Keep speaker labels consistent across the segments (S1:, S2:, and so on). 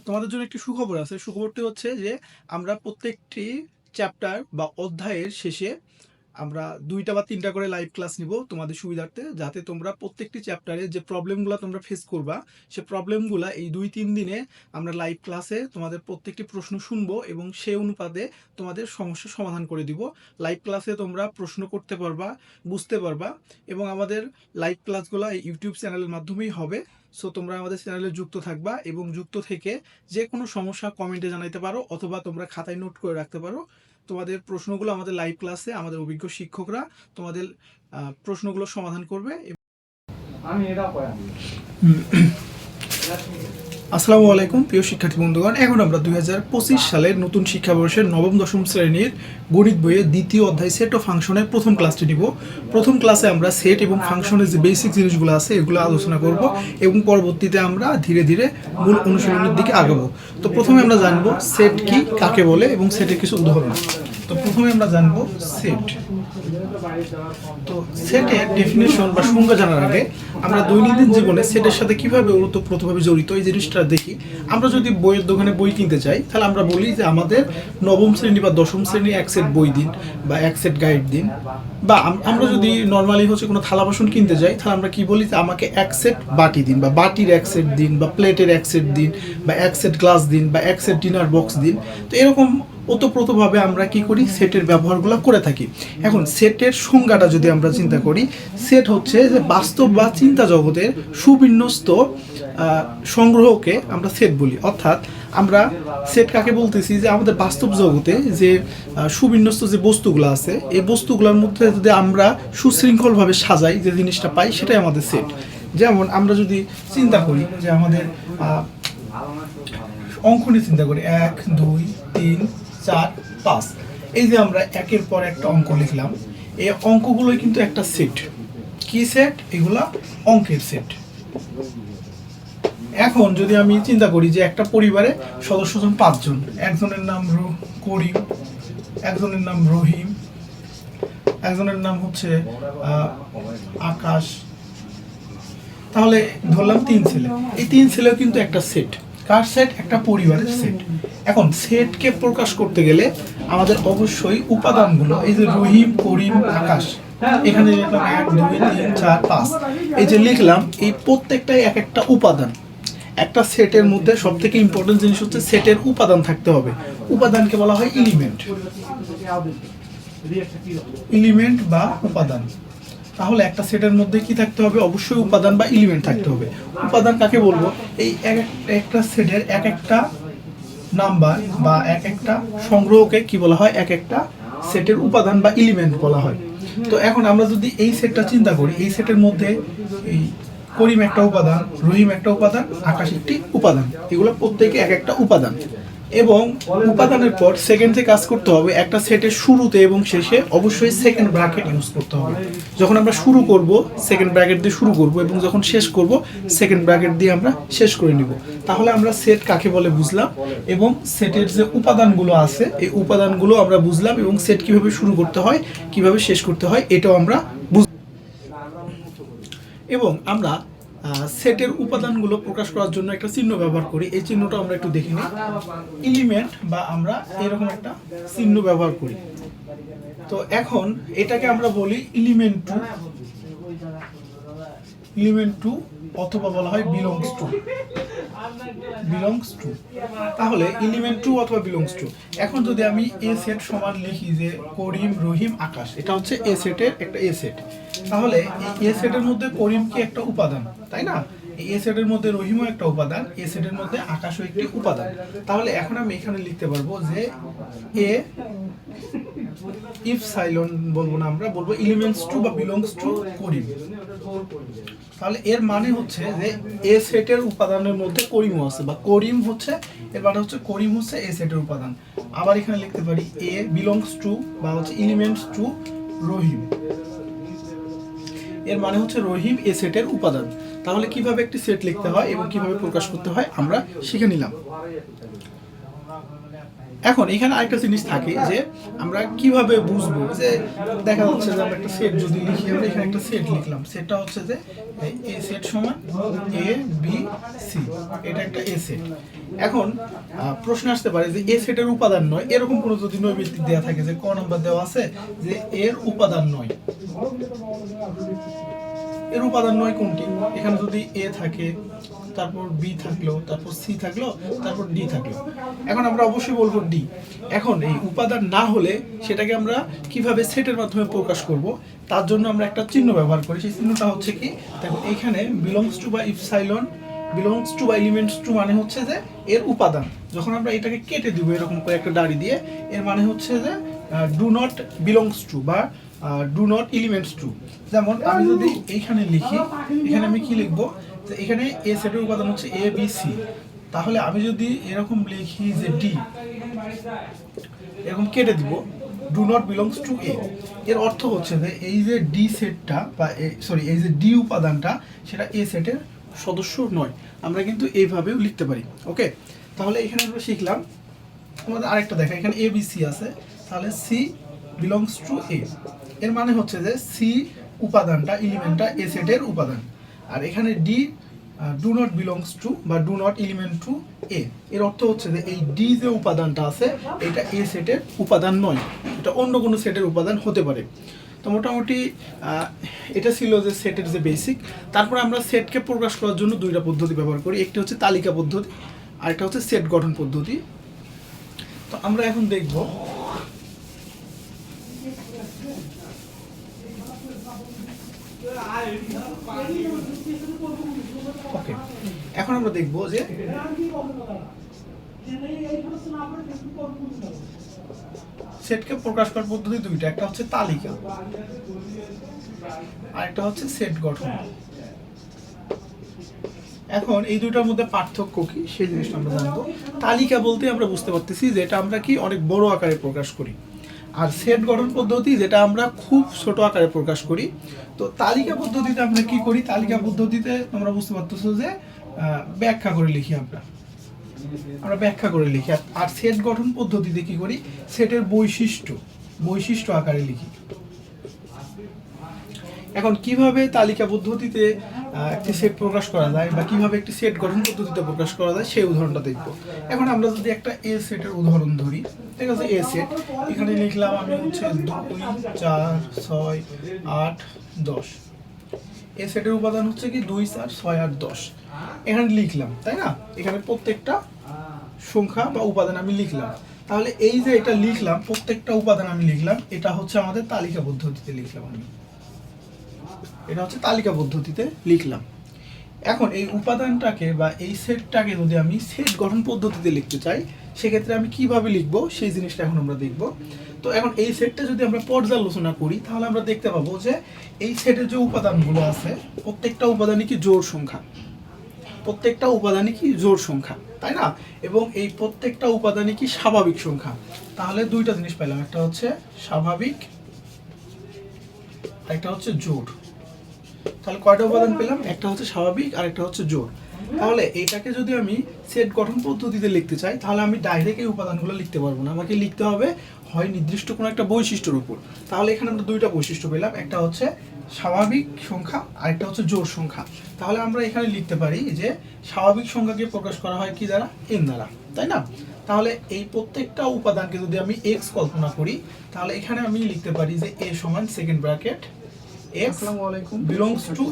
S1: তোমাদের জন্য একটি সুখবর আছে। সুখবরটি হচ্ছে যে আমরা প্রত্যেকটি চ্যাপ্টার বা অধ্যায়ের শেষে আমরা দুইটা বা তিনটা করে লাইভ ক্লাস নিব তোমাদের সুবিধার্থে, যাতে তোমরা প্রত্যেকটি চ্যাপ্টারে যে প্রবলেমগুলো তোমরা ফেস করবা, সে প্রবলেমগুলো এই দুই তিন দিনে আমরা লাইভ ক্লাসে তোমাদের প্রত্যেকটি প্রশ্ন শুনব এবং সে অনুপাতে তোমাদের সমস্যা সমাধান করে দিব। লাইভ ক্লাসে তোমরা প্রশ্ন করতে পারবা, বুঝতে পারবা এবং আমাদের লাইভ ক্লাসগুলো এই ইউটিউব চ্যানেলের মাধ্যমেই হবে। সো তোমরা আমাদের চ্যানেলে যুক্ত থাকবা এবং যুক্ত থেকে যে কোনো সমস্যা কমেন্টে জানাইতে পারো অথবা তোমরা খাতায় নোট করে রাখতে পারো। তোমাদের প্রশ্নগুলো আমাদের লাইভ ক্লাসে আমাদের অভিজ্ঞ শিক্ষকরা তোমাদের আহ, প্রশ্নগুলো সমাধান করবে।
S2: আমি এটা
S1: আসসালামু আলাইকুম, প্রিয় শিক্ষার্থী বন্ধুগণ। এখন আমরা দু হাজার পঁচিশ সালের নতুন শিক্ষাবর্ষের নবম দশম শ্রেণির গণিত বইয়ের দ্বিতীয় অধ্যায় সেট ও ফাংশনের প্রথম ক্লাসটি নিব। প্রথম ক্লাসে আমরা সেট এবং ফাংশনের যে বেসিক জিনিসগুলো আছে, এগুলো আলোচনা করব এবং পরবর্তীতে আমরা ধীরে ধীরে মূল অনুশীলনের দিকে আগাবো। তো প্রথমে আমরা জানব সেট কি, কাকে বলে এবং সেটের কিছু উদাহরণ। তো প্রথমে আমরা জানব সেট তো সেটের ডেফিনেশন বা সংজ্ঞা জানার আগে আমরা দৈনন্দিন জীবনে সেটের সাথে কীভাবে ওতপ্রোতভাবে জড়িত এই জিনিসটা দেখি, আমরা যদি বইয়ের দোকানে বই কিনতে চাই, তাহলে আমরা বলি যে আমাদের নবম শ্রেণি বা দশম শ্রেণি এক সেট বই দিন বা এক সেট গাইড দিন। বা আমরা যদি নর্মালি হচ্ছে কোনো থালা বাসন কিনতে যাই, তাহলে আমরা কি বলি যে আমাকে এক সেট বাটি দিন বা বাটির এক সেট দিন বা প্লেটের এক সেট দিন বা এক সেট গ্লাস দিন বা এক সেট ডিনার বক্স দিন। তো এরকম ওতপ্রোতভাবে আমরা কি করি, সেটের ব্যবহারগুলো করে থাকি। এখন সেটের সংজ্ঞাটা যদি আমরা চিন্তা করি, সেট হচ্ছে যে বাস্তব বা চিন্তা জগতের সুবিন্যস্ত সংগ্রহকে আমরা সেট বলি। অর্থাৎ আমরা সেট কাকে বলতেছি? যে আমাদের বাস্তব জগতে যে সুবিন্যস্ত যে বস্তুগুলো আছে, এই বস্তুগুলোর মধ্যে যদি আমরা সুশৃঙ্খলভাবে সাজাই, যে জিনিসটা পাই, সেটাই আমাদের সেট যেমন আমরা যদি চিন্তা করি যে আমাদের অঙ্ক নিয়ে চিন্তা করি। এক, দুই, তিন, চার, পাঁচ। এই যে আমরা একের পর একটা অঙ্ক লিখলাম, এই অঙ্কগুলোই কিন্তু একটা সেট কি সেট এগুলা অঙ্কের সেট এখন যদি আমি চিন্তা করি যে একটা পরিবারে সদস্যজন পাঁচজন, একজনের নাম করিম, একজনের নাম রহিম, একজনের নাম হচ্ছে আকাশ। তাহলে ধরলাম তিন ছেলে। এই তিন ছেলে কিন্তু একটা সেট কার সেট একটা পরিবারের সেট এখন সেটকে প্রকাশ করতে গেলে আমাদের অবশ্যই উপাদানগুলো, এই যে রহিম, করিম, আকাশ, এখানে এক, দুই, তিন, চার, পাঁচ। এই যে লিখলাম, এই প্রত্যেকটাই এক একটা উপাদান। একটা সেটের মধ্যে সব থেকে ইম্পর্টেন্ট জিনিস হচ্ছে সেটের উপাদান থাকতে হবে। উপাদানকে বলা হয় এলিমেন্ট এলিমেন্ট বা উপাদান। তাহলে একটা সেটের মধ্যে কি থাকতে হবে? অবশ্যই উপাদান বা এলিমেন্ট থাকতে হবে। উপাদান কাকে বলব? এই এক এক- একটা সেটের এক একটা নাম্বার বা এক একটা সংগ্রহকে কি বলা হয়? এক একটা সেটের উপাদান বা এলিমেন্ট বলা হয়। তো এখন আমরা যদি এই সেটটা চিন্তা করি, এই সেটের মধ্যে এই করিম একটা উপাদান, রহিম একটা উপাদান, আকাশ একটি উপাদান। এগুলো প্রত্যেকে এক একটা উপাদান। এবং উপাদানের পর সেকেন্ডে কাজ করতে হবে একটা সেটের শুরুতে এবং শেষে অবশ্যই সেকেন্ড ব্র্যাকেট ইউজ করতে হবে। যখন আমরা শুরু করব সেকেন্ড ব্র্যাকেট দিয়ে শুরু করব এবং যখন শেষ করব সেকেন্ড ব্র্যাকেট দিয়ে আমরা শেষ করে নিব। তাহলে আমরা সেট কাকে বলে বুঝলাম এবং সেটের যে উপাদানগুলো আছে, এই উপাদানগুলো আমরা বুঝলাম এবং সেট কীভাবে শুরু করতে হয়, কীভাবে শেষ করতে হয়, এটাও আমরা বুঝ এবং আমরা সেটের উপাদানগুলো প্রকাশ করার জন্য একটা চিহ্ন ব্যবহার করি। এই চিহ্নটা আমরা একটু দেখি নিই। এলিমেন্ট বা আমরা এরকম একটা চিহ্ন ব্যবহার করি। তো এখন এটাকে আমরা বলি এলিমেন্ট টু এলিমেন্ট টু অথবা বলা হয় বিলংস টু বিলংস টু তাহলে এলিমেন্ট টু অথবা বিলংস টু এখন যদি আমি এ সেট সমান লিখি যে করিম রহিম আকাশ, এটা হচ্ছে এ সেটের একটা এ সেট তাহলে এই এ সেটের মধ্যে করিম কি একটা উপাদান, তাই না? এই এ সেটের মধ্যে রহিমও একটা উপাদান এ সেটের মধ্যে আকাশও একটি উপাদান। তাহলে এখন আমি এখানে লিখতে পারব যে এ ইফ সাইলন বলব না আমরা, বলব এলিমেন্টস টু বা বিলংস টু করিম। তাহলে এর মানে হচ্ছে যে এ সেটের উপাদানের মধ্যে করিমও আছে বা করিম হচ্ছে, এর মানে হচ্ছে করিম হচ্ছে এ সেটের উপাদান। আবার এখানে লিখতে পারি এ বিলংস টু বা হচ্ছে এলিমেন্টস টু রহিম। এর মানে হচ্ছে রহিম এ সেটের উপাদান। তাহলে কীভাবে একটি সেট লিখতে হয় এবং কীভাবে প্রকাশ করতে হয় আমরা শিখে নিলাম। এখন এখানে আরেকটা জিনিস থাকে যে আমরা কীভাবে বুঝব যে দেখা যাচ্ছে যে আমরা একটা সেট যদি লিখি, আমরা এখানে একটা সেট লিখলাম। সেটটা হচ্ছে যে এ সেট সমান এ বি সি এটা একটা এ সেট এখন প্রশ্ন আসতে পারে যে এ সেটের উপাদান নয়। এরকম কোনো যদি নৈমিত্তিক দেওয়া থাকে যে ক নম্বর দেওয়া আছে যে এর উপাদান নয়। এর উপাদান নয় কোনটি? এখানে যদি এ থাকে, তারপর বি থাকল, তারপর সি থাকল, তারপর ডি থাকল। এখন আমরা অবশ্যই বলব ডি এখন এই উপাদান না হলে সেটাকে আমরা কীভাবে সেটের মাধ্যমে প্রকাশ করব, তার জন্য আমরা একটা চিহ্ন ব্যবহার করি। সেই চিহ্নটা হচ্ছে কি? দেখো, এখানে বিলংস টু বা ইফসাইলন বিলংস টু বা এলিমেন্টস টু মানে হচ্ছে যে এর উপাদান। যখন আমরা এটাকে কেটে দিব এরকম করে একটা দাড়ি দিয়ে, এর মানে হচ্ছে যে ডু নট বিলংস টু বা ডু নট এলিমেন্টস টু যেমন আমি যদি এইখানে লিখি, এখানে আমি কি লিখব? যে এখানে এ সেটের উপাদান হচ্ছে এ বি সি তাহলে আমি যদি এরকম লিখি যে ডি এরকম কেটে দিব do not belongs to A এর অর্থ হচ্ছে যে এই যে ডি সেটটা বা সরি এই যে ডি উপাদানটা, সেটা এ সেটের সদস্য নয়। আমরা কিন্তু এইভাবেও লিখতে পারি। ওকে? তাহলে এখানে আমরা শিখলাম। আমাদের আরেকটা দেখা, এখানে এ বি সি আছে। তাহলে সি বিলংস টু এ এর মানে হচ্ছে যে সি উপাদানটা এলিমেন্টটা এ সেটের উপাদান। আর এখানে D do not belongs to বা do not element to A এর অর্থ হচ্ছে যে এই ডি যে উপাদানটা আছে, এটা এ সেটের উপাদান নয়। এটা অন্য কোনো সেটের উপাদান হতে পারে। তো মোটামুটি এটা ছিল যে সেটের যে বেসিক তারপরে আমরা সেটকে প্রকাশ করার জন্য দুইটা পদ্ধতি ব্যবহার করি। একটি হচ্ছে তালিকা পদ্ধতি আর একটা হচ্ছে সেট গঠন পদ্ধতি। তো আমরা এখন দেখব এখন আমরা দেখব যে সেটকে প্রকাশ করার পদ্ধতি দুইটা। একটা হচ্ছে তালিকা আর একটা হচ্ছে সেট গঠন। এখন এই দুইটার মধ্যে পার্থক্য কি, সেই জিনিসটা আমরা জানব। তালিকা বলতে আমরা বুঝতে পারতেছি যে এটা আমরা কি অনেক বড় আকারে প্রকাশ করি। আর সেট গঠন পদ্ধতি যেটা আমরা খুব ছোট আকারে প্রকাশ করি, তো তালিকা পদ্ধতিতে আমরা কি করি? তালিকা পদ্ধতিতে তোমরা বুঝতে পারতেছো যে ব্যাখ্যা করে লিখি আমরা। আমরা ব্যাখ্যা করে লিখি। আর- সেট গঠন পদ্ধতিতে কি করি? সেটের বৈশিষ্ট্য বৈশিষ্ট্য আকারে লিখি। এখন কীভাবে তালিকা পদ্ধতিতে একটি সেট প্রকাশ করা যায় বা কীভাবে একটি সেট গঠন পদ্ধতিতে প্রকাশ করা যায় সেই উদাহরণটা দেখব। এখন আমরা যদি একটা এ সেটের উদাহরণ ধরি, ঠিক আছে এ সেট এখানে লিখলাম আমি হচ্ছে দুই, চার, ছয়, আট, দশ। এ সেটের উপাদান হচ্ছে কি দুই, চার, ছয়, আট, দশ। এখানে লিখলাম, তাই না? এখানে প্রত্যেকটা সংখ্যা বা উপাদান আমি লিখলাম। তাহলে এই যে এটা লিখলাম, প্রত্যেকটা উপাদান আমি লিখলাম, এটা হচ্ছে আমাদের তালিকা পদ্ধতিতে লিখলাম আমি। এটা হচ্ছে তালিকা পদ্ধতিতে লিখলাম। এখন এই উপাদানটাকে বা এই সেটটাকে যদি আমি সেট গঠন পদ্ধতিতে লিখতে চাই, সেক্ষেত্রে আমি কীভাবে লিখব? সেই জিনিসটা এখন আমরা দেখব। তো এখন এই সেটটা যদি আমরা পর্যালোচনা করি, তাহলে আমরা দেখতে পাবো যে এই সেটের যে উপাদানগুলো আছে, প্রত্যেকটা উপাদানই কি জোর সংখ্যা? প্রত্যেকটা উপাদানই কি জোর সংখ্যা, তাই না? এবং এই প্রত্যেকটা উপাদানই কি স্বাভাবিক সংখ্যা? তাহলে দুইটা জিনিস পাইলাম। একটা হচ্ছে স্বাভাবিক, একটা হচ্ছে জোড়। তাহলে কয়টা উপাদান পেলাম? একটা হচ্ছে স্বাভাবিক আর একটা হচ্ছে জোর। তাহলে এটাকে যদি আমি সেট গঠন পদ্ধতিতে লিখতে চাই, তাহলে আমি ডাইরেক্ট এই উপাদানগুলো লিখতে পারব না। আমাকে লিখতে হবে হয় নির্দিষ্ট কোনো একটা বৈশিষ্ট্যের উপর। তাহলে এখানে আমরা দুইটা বৈশিষ্ট্য পেলাম, একটা হচ্ছে স্বাভাবিক সংখ্যা আর একটা হচ্ছে জোর সংখ্যা। তাহলে আমরা এখানে লিখতে পারি যে স্বাভাবিক সংখ্যাকে প্রকাশ করা হয় কি দ্বারা? এন দ্বারা। তাই না? তাহলে এই প্রত্যেকটা উপাদানকে যদি আমি এক্স কল্পনা করি, তাহলে এখানে আমি লিখতে পারি যে এ সমান সেকেন্ড ব্র্যাকেট এক্স
S3: আলাইকুম
S1: belongs to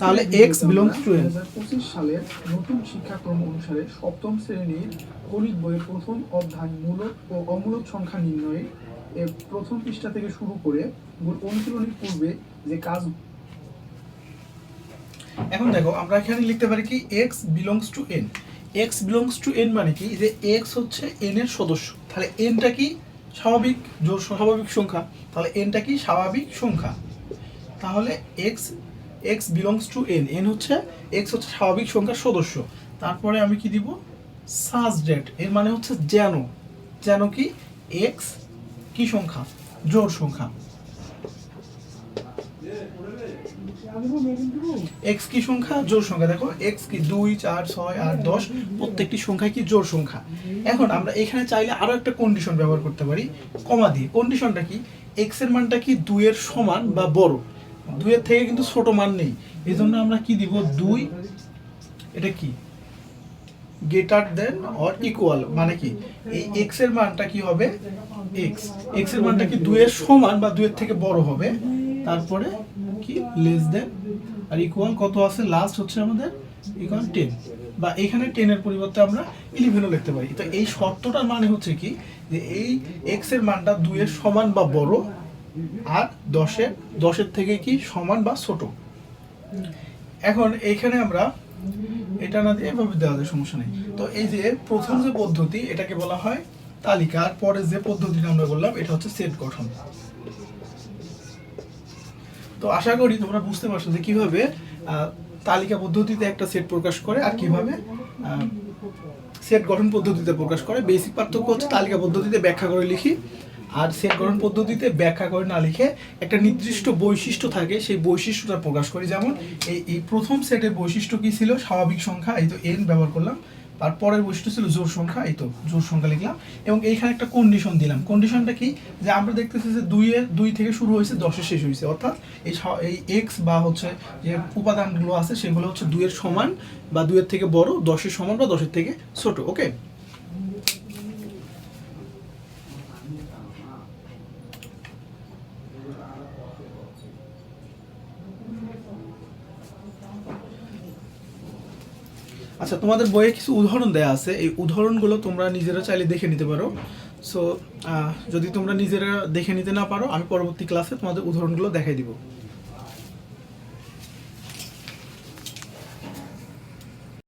S1: তাহলে belongs to n।
S3: আমরা 2025 সালের নতুন শিক্ষাক্রম অনুসারে সপ্তম শ্রেণির গণিত বইয়ের প্রথম অধ্যায় মূলক ও অমূলক সংখ্যা নির্ণয়ে এর প্রথম পৃষ্ঠা থেকে শুরু করে অনুশীলনীর পূর্বে যে কাজ
S1: এখন দেখো আমরা এখানে লিখতে পারি কি x belongs to n x belongs to n মানে কি? যে x হচ্ছে n এর সদস্য। তাহলে nটা কি? স্বাভাবিক জোর স্বাভাবিক সংখ্যা, তাহলে এনটা কি? স্বাভাবিক সংখ্যা। তাহলে x x belongs to N N হচ্ছে এক্স হচ্ছে স্বাভাবিক সংখ্যার সদস্য। তারপরে আমি কি দিব? সাজ ডেট এর মানে হচ্ছে যেন। যেন কি? এক্স কি সংখ্যা? জোর সংখ্যা। এক্স কি সংখ্যা? জোর সংখ্যা। দেখো এক্স কি দুই, চার, ছয়, আট, দশ, প্রত্যেকটি সংখ্যা কি জোর সংখ্যা? এখন আমরা এখানে চাইলে আরও একটা কন্ডিশন ব্যবহার করতে পারি কমা দিয়ে। কন্ডিশনটা কি? এক্সের মানটা কি দুইয়ের সমান বা বড়? দুইয়ের থেকে কিন্তু ছোট মান নেই। এই জন্য আমরা কি দিব? দুই। এটা কি? গ্রেটার দেন অর ইকুয়াল মানে কি? এই এক্সের মানটা কি হবে? এক্স এক্সের মানটা কি দুইয়ের সমান বা দুইয়ের থেকে বড় হবে? তারপরে কি? লেস দেন আর ইকুয়াল কত আছে? লাস্ট হচ্ছে আমাদের ইকুয়াল টেন বা এখানে টেনের পরিবর্তে আমরা ইলেভেনও লিখতে পারি। তো এই শর্তটার মানে হচ্ছে কি? যে এই এক্সের মানটা দুইয়ের সমান বা বড় আর দশের দশের থেকে কি সমান বা ছোট। এখন এইখানে আমরা এটা না দিয়ে এভাবে দেওয়া যায়, সমস্যা নেই। তো এই যে প্রথম যে পদ্ধতি, এটাকে বলা হয় তালিকা। আর পরে যে পদ্ধতিটা আমরা বললাম, এটা হচ্ছে সেট গঠন। তো আশা করি তোমরা বুঝতে পারছ যে কীভাবে তালিকা পদ্ধতিতে একটা সেট প্রকাশ করে আর কীভাবে সেট গঠন পদ্ধতিতে প্রকাশ করে। বেসিক পার্থক্য হচ্ছে তালিকা পদ্ধতিতে ব্যাখ্যা করে লিখি আর সেট গঠন পদ্ধতিতে ব্যাখ্যা করে না লিখে একটা নির্দিষ্ট বৈশিষ্ট্য থাকে, সেই বৈশিষ্ট্যটা প্রকাশ করি। যেমন এই এই প্রথম সেটের বৈশিষ্ট্য কি ছিল? স্বাভাবিক সংখ্যা, এই তো এন ব্যবহার করলাম। তারপরের বৈশিষ্ট্য ছিল জোর সংখ্যা, এই তো জোর সংখ্যা লিখলাম। এবং এইখানে একটা কন্ডিশন দিলাম। কন্ডিশনটা কি? যে আমরা দেখতেছি যে দুইয়ের, দুই থেকে শুরু হয়েছে, দশে শেষ হয়েছে। অর্থাৎ এই এই এক্স বা হচ্ছে যে উপাদানগুলো আছে, সেগুলো হচ্ছে দুইয়ের সমান বা দুইয়ের থেকে বড়, দশের সমান বা দশের থেকে ছোট ওকে আচ্ছা তোমাদের বইয়ে কিছু উদাহরণ দেয়া আছে। এই উদাহরণগুলো তোমরা নিজেরা চাইলে দেখে নিতে পারো। সো যদি তোমরা নিজেরা দেখে নিতে না পারো, আমি পরবর্তী ক্লাসে তোমাদের উদাহরণগুলো দেখাই দিব।